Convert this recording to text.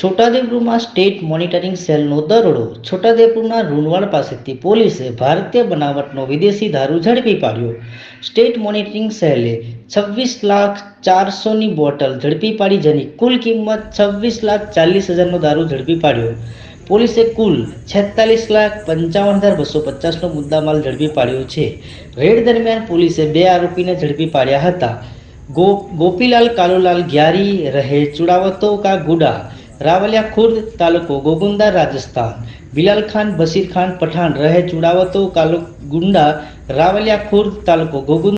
છોટાદેપુરમાં state monitoring સેલનો દરોડો. છોટાદેપુરના રૂનવાડ પાસેથી પોલીસે ભારતીય બનાવટનો વિદેશી દારૂ ઝડપી પાડ્યો. સ્ટેટ મોનિટરિંગ સેલે છવ્વીસ લાખ ચારસોની બોટલ ઝડપી પાડી, જેની કુલ કિંમત છવ્વીસ લાખ ચાલીસ હજારનો દારૂ ઝડપી પાડ્યો. પોલીસે કુલ છેતાલીસ લાખ પંચાવન હજાર બસો પચાસનો મુદ્દામાલ ઝડપી પાડ્યો છે. રેડ દરમિયાન પોલીસે બે આરોપીને ઝડપી પાડ્યા હતા. ગોપીલાલ કાલુલાલ ગ્યારી રહે ચુડાવતો કા ગુડા? રાવલિયા ખુર્દ તાલુકો ગોગુંદા, રાજસ્થાન. બિલાલ ખાન, બશીર ખાન, પઠાણ રહે ચુડાવતો કાલુ ગુંડા, રાવલિયા ખુર્દ તાલુકો ગોગુંદા